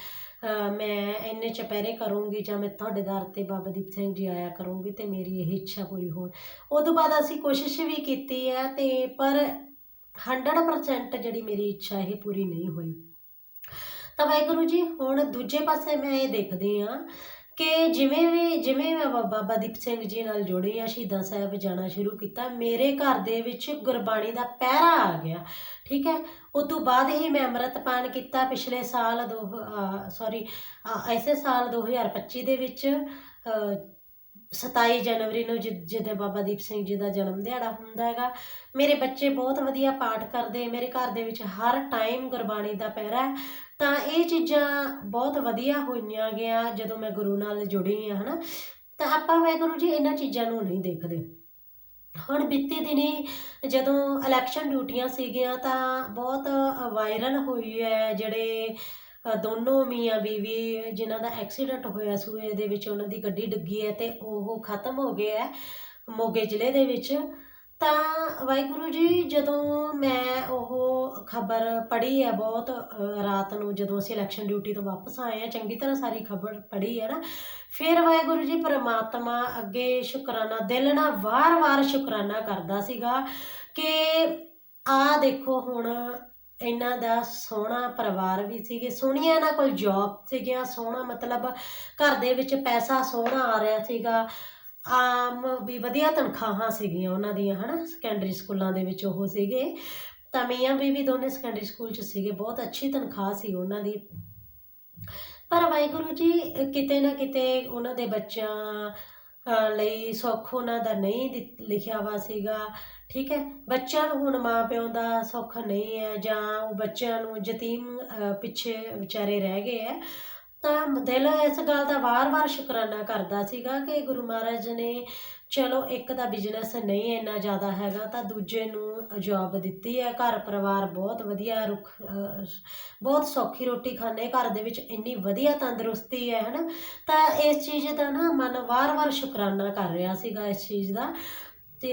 ਮੈਂ ਇੰਨੇ ਚੁਪਹਿਰੇ ਕਰੂੰਗੀ ਜਾਂ ਮੈਂ ਤੁਹਾਡੇ ਦਰ ਤੇ ਬਾਬਾ ਦੀਪ ਸਿੰਘ ਜੀ ਆਇਆ ਕਰੂੰਗੀ ਤੇ ਮੇਰੀ ਇਹ ਇੱਛਾ ਪੂਰੀ ਹੋਣ। ਉਸ ਤੋਂ ਬਾਅਦ ਅਸੀਂ ਕੋਸ਼ਿਸ਼ ਵੀ ਕੀਤੀ ਹੈ ਤੇ ਪਰ 100% ਜਿਹੜੀ ਮੇਰੀ ਇੱਛਾ ਇਹ ਪੂਰੀ ਨਹੀਂ ਹੋਈ। ਤਾਂ ਵਾਹਿਗੁਰੂ ਜੀ ਹੁਣ ਦੂਜੇ ਪਾਸੇ ਮੈਂ ਇਹ ਦੇਖਦੀ ਆ ਕਿ ਜਿਵੇਂ ਵੀ ਜਿਵੇਂ ਮੈਂ ਬਾ- ਬਾਬਾ ਦੀਪ ਸਿੰਘ ਜੀ ਨਾਲ ਜੁੜੀ ਆ ਸ਼ਹੀਦਾਂ ਸਾਹਿਬ ਜਾਣਾ ਸ਼ੁਰੂ ਕੀਤਾ ਮੇਰੇ ਘਰ ਦੇ ਵਿੱਚ ਗੁਰਬਾਣੀ ਦਾ ਪਹਿਰਾ ਆ ਗਿਆ ਠੀਕ ਹੈ? ਉਸ ਤੋਂ ਬਾਅਦ ਹੀ ਮੈਂ ਅੰਮ੍ਰਿਤਪਾਨ ਕੀਤਾ ਪਿਛਲੇ ਸਾਲ ਦੋ ਸੌਰੀ ਐਸੇ ਸਾਲ 2025 ਦੇ ਵਿੱਚ ਅ, 27 ਜਨਵਰੀ ਨੂੰ ਜਿ- ਜਿਹਦੇ ਬਾਬਾ ਦੀਪ ਸਿੰਘ ਜੀ ਦਾ ਜਨਮ ਦਿਹਾੜਾ ਹੁੰਦਾ ਹੈਗਾ ਮੇਰੇ ਬੱਚੇ ਬਹੁਤ ਵਧੀਆ ਪਾਠ ਕਰਦੇ ਮੇਰੇ ਘਰ ਦੇ ਵਿੱਚ ਹਰ ਟਾਈਮ ਗੁਰਬਾਣੀ ਦਾ ਪਹਿਰਾ ਤਾਂ ਇਹ ਚੀਜ਼ਾਂ ਬਹੁਤ ਵਧੀਆ ਹੋਈਆਂ ਗਿਆ ਜਦੋਂ ਮੈਂ ਗੁਰੂ ਨਾਲ ਜੁੜੀ ਹਾਂ, ਹਨਾ। ਤਾਂ ਆਪਾਂ ਵਾਹਿਗੁਰੂ ਜੀ ਇਹਨਾਂ ਚੀਜ਼ਾਂ ਨੂੰ ਨਹੀਂ ਦੇਖਦੇ। ਹੁਣ ਬੀਤੇ ਦਿਨੀ ਜਦੋਂ ਇਲੈਕਸ਼ਨ ਡਿਊਟੀਆਂ ਸੀਗੀਆਂ ਤਾਂ ਬਹੁਤ ਵਾਇਰਲ ਹੋਈ ਹੈ ਜਿਹੜੇ ਦੋਨੋਂ ਮੀਆਂ ਬੀਵੀ ਜਿਨ੍ਹਾਂ ਦਾ ਐਕਸੀਡੈਂਟ ਹੋਇਆ ਸੂਏ ਦੇ ਵਿੱਚ ਉਹਨਾਂ ਦੀ ਗੱਡੀ ਡਿੱਗੀ ਹੈ ਤੇ ਉਹ ਖਤਮ ਹੋ ਗਏ ਹੈ ਮੋਗੇ ਜ਼ਿਲ੍ਹੇ ਦੇ ਵਿੱਚ। ਤਾਂ ਵਾਹਿਗੁਰੂ ਜੀ, ਜਦੋਂ ਮੈਂ ਉਹ ਖਬਰ ਪੜ੍ਹੀ ਹੈ ਬਹੁਤ ਰਾਤ ਨੂੰ ਜਦੋਂ ਅਸੀਂ ਇਲੈਕਸ਼ਨ ਡਿਊਟੀ ਤੋਂ ਵਾਪਸ ਆਏ ਆ ਚੰਗੀ ਤਰ੍ਹਾਂ ਸਾਰੀ ਖਬਰ ਪੜ੍ਹੀ ਹੈ ਨਾ, ਫਿਰ ਵਾਹਿਗੁਰੂ ਜੀ ਪ੍ਰਮਾਤਮਾ ਅੱਗੇ ਸ਼ੁਕਰਾਨਾ, ਦਿਲ ਨਾਲ ਵਾਰ-ਵਾਰ ਸ਼ੁਕਰਾਨਾ ਕਰਦਾ ਸੀਗਾ ਕਿ ਆ ਦੇਖੋ ਹੁਣ ਇਹਨਾਂ ਦਾ ਸੋਹਣਾ ਪਰਿਵਾਰ ਵੀ ਸੀਗੇ, ਸੋਹਣੀਆਂ ਇਹਨਾਂ ਕੋਲ ਜੌਬ ਸੀਗੀਆਂ, ਸੋਹਣਾ ਮਤਲਬ ਘਰ ਦੇ ਵਿੱਚ ਪੈਸਾ ਸੋਹਣਾ ਆ ਰਿਹਾ ਸੀਗਾ ਆਮ ਵੀ ਵਧੀਆ ਤਨਖਾਹਾਂ ਸੀਗੀਆਂ ਉਹਨਾਂ ਦੀਆਂ, ਹਨਾ ਸੈਕੰਡਰੀ ਸਕੂਲਾਂ ਦੇ ਵਿੱਚ ਉਹ ਸੀਗੇ। ਤਾਂ ਮੀਆਂ ਬੀਵੀ ਦੋਨੇ ਸੈਕੰਡਰੀ ਸਕੂਲ 'ਚ ਸੀਗੇ, ਬਹੁਤ ਅੱਛੀ ਤਨਖਾਹ ਸੀ ਉਹਨਾਂ ਦੀ। ਪਰ ਵਾਹਿਗੁਰੂ ਜੀ, ਕਿਤੇ ਨਾ ਕਿਤੇ ਉਹਨਾਂ ਦੇ ਬੱਚਿਆਂ ਲਈ ਸੁੱਖ ਉਹਨਾਂ ਦਾ ਨਹੀਂ ਲਿਖਿਆ ਵਾ ਸੀਗਾ। ਠੀਕ ਹੈ, ਬੱਚਿਆਂ ਨੂੰ ਹੁਣ ਮਾਂ ਪਿਓ ਦਾ ਸੁੱਖ ਨਹੀਂ ਹੈ ਜਾਂ ਉਹ ਬੱਚਿਆਂ ਨੂੰ ਯਤੀਮ ਪਿੱਛੇ ਵਿਚਾਰੇ ਰਹਿ ਗਏ ਹੈ। ਤਾਂ ਦਿਲ ਇਸ ਗੱਲ ਦਾ ਵਾਰ-ਵਾਰ ਸ਼ੁਕਰਾਨਾ ਕਰਦਾ ਸੀਗਾ ਕਿ ਗੁਰੂ ਮਹਾਰਾਜ ਨੇ, ਚਲੋ ਇੱਕ ਦਾ ਬਿਜ਼ਨਸ ਨਹੀਂ ਇੰਨਾ ਜ਼ਿਆਦਾ ਹੈਗਾ ਤਾਂ ਦੂਜੇ ਨੂੰ ਜੌਬ ਦਿੱਤੀ ਹੈ, ਘਰ ਪਰਿਵਾਰ ਬਹੁਤ ਵਧੀਆ, ਰੁੱਖ ਬਹੁਤ ਸੌਖੀ ਰੋਟੀ ਖਾਂਦੇ ਘਰ ਦੇ ਵਿੱਚ ਇੰਨੀ ਵਧੀਆ ਤੰਦਰੁਸਤੀ ਹੈ, ਹਨਾ? ਤਾਂ ਇਸ ਚੀਜ਼ ਦਾ ਨਾ ਮਨ ਵਾਰ-ਵਾਰ ਸ਼ੁਕਰਾਨਾ ਕਰ ਰਿਹਾ ਸੀਗਾ ਇਸ ਚੀਜ਼ ਦਾ। ਤੇ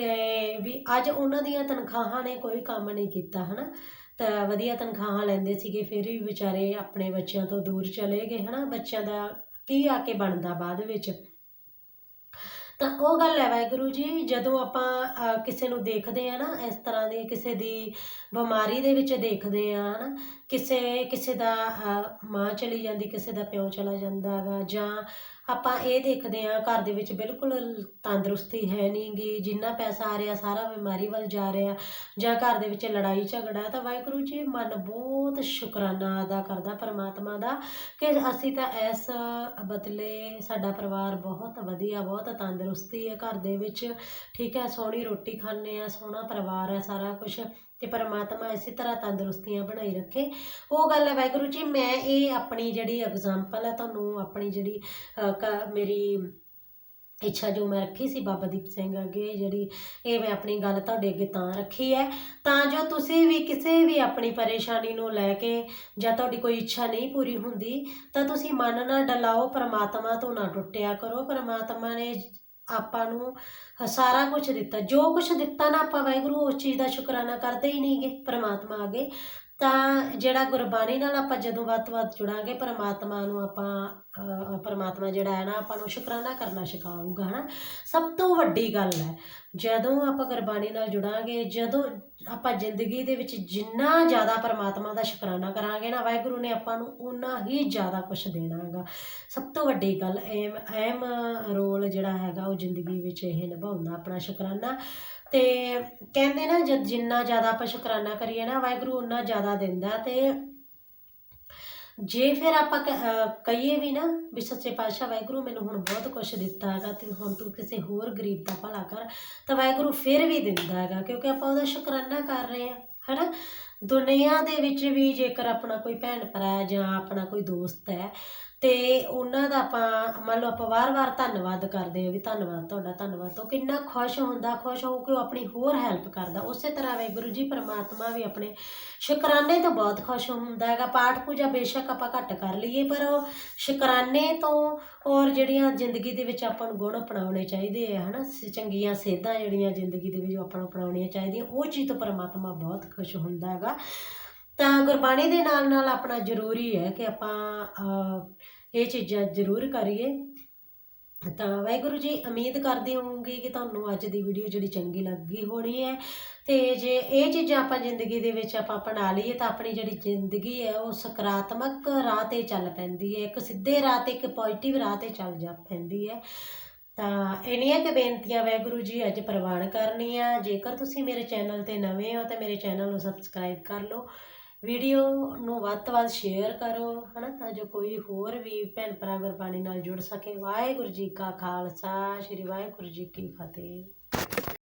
ਵੀ ਅੱਜ ਉਹਨਾਂ ਦੀਆਂ ਤਨਖਾਹਾਂ ਨੇ ਕੋਈ ਕੰਮ ਨਹੀਂ ਕੀਤਾ, ਹਨਾ? ਤਾਂ ਵਧੀਆ ਤਨਖਾਹਾਂ ਲੈਂਦੇ ਸੀਗੇ, ਫਿਰ ਵੀ ਵਿਚਾਰੇ ਆਪਣੇ ਬੱਚਿਆਂ ਤੋਂ ਦੂਰ ਚਲੇ ਗਏ, ਹਨਾ? ਬੱਚਿਆਂ ਦਾ ਕੀ ਆ ਕੇ ਬਣਦਾ ਬਾਅਦ ਵਿੱਚ? ਤਾਂ ਉਹ ਗੱਲ ਹੈ ਵਾਹਿਗੁਰੂ ਜੀ, ਜਦੋਂ ਆਪਾਂ ਕਿਸੇ ਨੂੰ ਦੇਖਦੇ ਆ ਨਾ, ਇਸ ਤਰ੍ਹਾਂ ਦੀ ਕਿਸੇ ਦੀ ਬਿਮਾਰੀ ਦੇ ਵਿੱਚ ਦੇਖਦੇ ਆ, ਹਨਾ? ਕਿਸੇ ਕਿਸੇ ਦਾ ਮਾਂ ਚਲੀ ਜਾਂਦੀ, ਕਿਸੇ ਦਾ ਪਿਓ ਚਲਾ ਜਾਂਦਾ ਹੈਗਾ, ਜਾਂ ਆਪਾਂ ਇਹ ਦੇਖਦੇ ਹਾਂ ਘਰ ਦੇ ਵਿੱਚ ਬਿਲਕੁਲ ਤੰਦਰੁਸਤੀ ਹੈ ਨਹੀਂ ਗੀ ਜਿੰਨਾ ਪੈਸਾ ਆ ਰਿਹਾ, ਸਾਰਾ ਬਿਮਾਰੀ ਵੱਲ ਜਾ ਰਿਹਾ, ਜਾਂ ਘਰ ਦੇ ਵਿੱਚ ਲੜਾਈ ਝਗੜਾ, ਤਾਂ ਵਾਹਿਗੁਰੂ ਜੀ ਮਨ ਬਹੁਤ ਸ਼ੁਕਰਾਨਾ ਅਦਾ ਕਰਦਾ ਪਰਮਾਤਮਾ ਦਾ ਕਿ ਅਸੀਂ ਤਾਂ ਇਸ ਬਦਲੇ ਸਾਡਾ ਪਰਿਵਾਰ ਬਹੁਤ ਵਧੀਆ, ਬਹੁਤ ਤੰਦਰੁਸਤੀ ਹੈ ਘਰ ਦੇ ਵਿੱਚ। ਠੀਕ ਹੈ, ਸੋਹਣੀ ਰੋਟੀ ਖਾਂਦੇ ਆ ਸੋਹਣਾ ਪਰਿਵਾਰ ਹੈ, ਸਾਰਾ ਕੁਝ ਤੇ ਪਰਮਾਤਮਾ ਇਸੇ ਤਰ੍ਹਾਂ ਤੰਦਰੁਸਤੀਆਂ ਬਣਾਈ ਰੱਖੇ। ਉਹ ਗੱਲ ਹੈ ਵਾਹਿਗੁਰੂ ਜੀ, ਮੈਂ ਇਹ ਆਪਣੀ ਜਿਹੜੀ ਐਗਜ਼ਾਮਪਲ ਹੈ, ਤੁਹਾਨੂੰ ਆਪਣੀ ਜਿਹੜੀ ਕ- ਮੇਰੀ ਇੱਛਾ ਜੋ ਮੈਂ ਰੱਖੀ ਸੀ ਬਾਬਾ ਦੀਪ ਸਿੰਘ ਅੱਗੇ, ਜਿਹੜੀ ਇਹ ਮੈਂ ਆਪਣੀ ਗੱਲ ਤੁਹਾਡੇ ਅੱਗੇ ਤਾਂ ਰੱਖੀ ਹੈ। ਤਾਂ ਜੋ ਤੁਸੀਂ ਵੀ ਕਿਸੇ ਵੀ ਆਪਣੀ ਪਰੇਸ਼ਾਨੀ ਨੂੰ ਲੈ ਕੇ ਜਾਂ ਤੁਹਾਡੀ ਕੋਈ ਇੱਛਾ ਨਹੀਂ ਪੂਰੀ ਹੁੰਦੀ, ਤਾਂ ਤੁਸੀਂ ਮਨ ਨਾ ਡਲਾਓ, ਪਰਮਾਤਮਾ ਤੋਂ ਨਾ ਟੁੱਟਿਆ ਕਰੋ। ਪਰਮਾਤਮਾ ਨੇ ਆਪਾਂ ਨੂੰ ਸਾਰਾ ਕੁਝ ਦਿੱਤਾ। ਜੋ ਕੁਝ ਦਿੱਤਾ ਨਾ ਆਪਾਂ ਵਾਹਿਗੁਰੂ, ਉਸ ਚੀਜ਼ ਦਾ ਸ਼ੁਕਰਾਨਾ ਕਰਦੇ ਹੀ ਨਹੀਂਗੇ, ਪ੍ਰਮਾਤਮਾ ਅੱਗੇ। ਤਾਂ ਜਿਹੜਾ ਗੁਰਬਾਣੀ ਨਾਲ ਆਪਾਂ ਜਦੋਂ ਵੱਧ ਤੋਂ ਵੱਧ ਜੁੜਾਂਗੇ, ਪਰਮਾਤਮਾ ਨੂੰ ਆਪਾਂ ਪਰਮਾਤਮਾ ਜਿਹੜਾ ਹੈ ਨਾ, ਆਪਾਂ ਨੂੰ ਸ਼ੁਕਰਾਨਾ ਕਰਨਾ ਸਿਖਾਊਗਾ, ਹਨਾ? ਸਭ ਤੋਂ ਵੱਡੀ ਗੱਲ ਹੈ, ਜਦੋਂ ਆਪਾਂ ਗੁਰਬਾਣੀ ਨਾਲ ਜੁੜਾਂਗੇ, ਜਦੋਂ ਆਪਾਂ ਜ਼ਿੰਦਗੀ ਦੇ ਵਿੱਚ ਜਿੰਨਾ ਜ਼ਿਆਦਾ ਪਰਮਾਤਮਾ ਦਾ ਸ਼ੁਕਰਾਨਾ ਕਰਾਂਗੇ ਨਾ, ਵਾਹਿਗੁਰੂ ਨੇ ਆਪਾਂ ਨੂੰ ਉਨਾ ਹੀ ਜ਼ਿਆਦਾ ਕੁਝ ਦੇਣਾ ਹੈਗਾ ਸਭ ਤੋਂ ਵੱਡੀ ਗੱਲ, ਐਮ ਅਹਿਮ ਰੋਲ ਜਿਹੜਾ ਹੈਗਾ, ਉਹ ਜ਼ਿੰਦਗੀ ਵਿੱਚ ਇਹ ਨਿਭਾਉਂਦਾ, ਆਪਣਾ ਸ਼ੁਕਰਾਨਾ। ਤੇ ਕਹਿੰਦੇ ਨਾ ਜਦ ਜਿੰਨਾ ਜ਼ਿਆਦਾ ਆਪਾਂ ਸ਼ੁਕਰਾਨਾ ਕਰੀਏ ਨਾ, ਵਾਹਿਗੁਰੂ ਉਨਾ ਜ਼ਿਆਦਾ ਦਿੰਦਾ ਤੇ ਜੇ ਫਿਰ ਆਪਾਂ ਕ- ਕਹੀਏ ਵੀ ਨਾ ਵੀ ਸੱਚੇ ਪਾਤਸ਼ਾਹ ਵਾਹਿਗੁਰੂ ਮੈਨੂੰ ਹੁਣ ਬਹੁਤ ਕੁਝ ਦਿੱਤਾ ਹੈਗਾ ਤੇ ਹੁਣ ਤੂੰ ਕਿਸੇ ਹੋਰ ਗਰੀਬ ਦਾ ਭਲਾ ਕਰ, ਤਾਂ ਵਾਹਿਗੁਰੂ ਫਿਰ ਵੀ ਦਿੰਦਾ ਹੈਗਾ ਕਿਉਂਕਿ ਆਪਾਂ ਉਹਦਾ ਸ਼ੁਕਰਾਨਾ ਕਰ ਰਹੇ ਆ ਹਨਾ? ਦੁਨੀਆ ਦੇ ਵਿੱਚ ਵੀ ਜੇਕਰ ਆਪਣਾ ਕੋਈ ਭੈਣ ਭਰਾ ਹੈ ਜਾਂ ਆਪਣਾ ਕੋਈ ਦੋਸਤ ਹੈ ਤੇ ਉਹਨਾਂ ਦਾ ਆਪਾਂ, ਮੰਨ ਲਓ ਆਪਾਂ ਵਾਰ-ਵਾਰ ਧੰਨਵਾਦ ਕਰਦੇ ਹਾਂ ਵੀ ਧੰਨਵਾਦ ਤੁਹਾਡਾ, ਧੰਨਵਾਦ ਤੋਂ ਕਿੰਨਾ ਖੁਸ਼ ਹੁੰਦਾ, ਖੁਸ਼ ਹੋ ਕੇ ਉਹ ਆਪਣੀ ਹੋਰ ਹੈਲਪ ਕਰਦਾ। ਉਸੇ ਤਰ੍ਹਾਂ ਵਾਹਿਗੁਰੂ ਜੀ ਪਰਮਾਤਮਾ ਵੀ ਆਪਣੇ ਸ਼ੁਕਰਾਨੇ ਤੋਂ ਬਹੁਤ ਖੁਸ਼ ਹੁੰਦਾ ਹੈਗਾ। ਪਾਠ ਪੂਜਾ ਬੇਸ਼ੱਕ ਆਪਾਂ ਘੱਟ ਕਰ ਲਈਏ, ਪਰ ਉਹ ਸ਼ੁਕਰਾਨੇ ਤੋਂ ਔਰ ਜਿਹੜੀਆਂ ਜ਼ਿੰਦਗੀ ਦੇ ਵਿੱਚ ਆਪਾਂ ਨੂੰ ਗੁਣ ਅਪਣਾਉਣੇ ਚਾਹੀਦੇ ਆ, ਹਨਾ? ਸ- ਚੰਗੀਆਂ ਸੇਧਾਂ ਜਿਹੜੀਆਂ ਜ਼ਿੰਦਗੀ ਦੇ ਵਿੱਚ ਆਪਾਂ ਨੂੰ ਅਪਣਾਉਣੀਆਂ ਚਾਹੀਦੀਆਂ, ਉਹ ਚੀਜ਼ ਤੋਂ ਪਰਮਾਤਮਾ ਬਹੁਤ ਖੁਸ਼ ਹੁੰਦਾ ਹੈਗਾ। ਤਾਂ ਗੁਰਬਾਣੀ ਦੇ ਨਾਲ ਨਾਲ ਆਪਣਾ ਜ਼ਰੂਰੀ ਹੈ ਕਿ ਆਪਾਂ ਇਹ ਚੀਜ਼ਾਂ ਜ਼ਰੂਰ ਕਰੀਏ। ਤਾਂ ਵਾਹਿਗੁਰੂ ਜੀ, ਉਮੀਦ ਕਰਦੇ ਹੋਵਾਂਗੀ ਕਿ ਤੁਹਾਨੂੰ ਅੱਜ ਦੀ ਵੀਡੀਓ ਜਿਹੜੀ ਚੰਗੀ ਲੱਗੀ ਹੋਣੀ ਹੈ। ਤੇ ਜੇ ਇਹ ਚੀਜ਼ਾਂ ਆਪਾਂ ਜ਼ਿੰਦਗੀ ਦੇ ਵਿੱਚ ਆਪਾਂ ਅਪਣਾ ਲਈਏ ਤਾਂ ਆਪਣੀ ਜਿਹੜੀ ਜ਼ਿੰਦਗੀ ਹੈ, ਉਹ ਸਕਾਰਾਤਮਕ ਰਾਹ ਤੇ ਚੱਲ ਪੈਂਦੀ ਹੈ। ਇੱਕ ਸਿੱਧੇ ਰਾਹ ਤੇ, ਇੱਕ ਪੋਜ਼ਿਟਿਵ ਰਾਹ ਤੇ ਚੱਲ ਜਾ ਪੈਂਦੀ ਹੈ। ਤਾਂ ਇੰਨੀਆਂ ਕਿ ਬੇਨਤੀਆਂ ਵਾਹਿਗੁਰੂ ਜੀ, ਅੱਜ ਪ੍ਰਵਾਨ ਕਰਨੀਆਂ। ਜੇਕਰ ਤੁਸੀਂ ਮੇਰੇ ਚੈਨਲ ਤੇ ਨਵੇਂ ਹੋ ਤਾਂ ਮੇਰੇ ਚੈਨਲ ਨੂੰ ਸਬਸਕ੍ਰਾਈਬ ਕਰ ਲਓ। ਵੀਡੀਓ ਨੂੰ ਵੱਧ ਤੋਂ ਵੱਧ ਸ਼ੇਅਰ ਕਰੋ, ਹਨਾ, ਤਾਂ ਜੋ ਕੋਈ ਹੋਰ ਵੀ ਭੈਣ ਭਰਾ ਗੁਰਬਾਣੀ ਨਾਲ ਜੁੜ ਸਕੇ। ਵਾਹਿਗੁਰੂ ਜੀ ਕਾ ਖਾਲਸਾ, ਸ੍ਰੀ ਵਾਹਿਗੁਰੂ ਜੀ ਕੀ ਫਤਿਹ।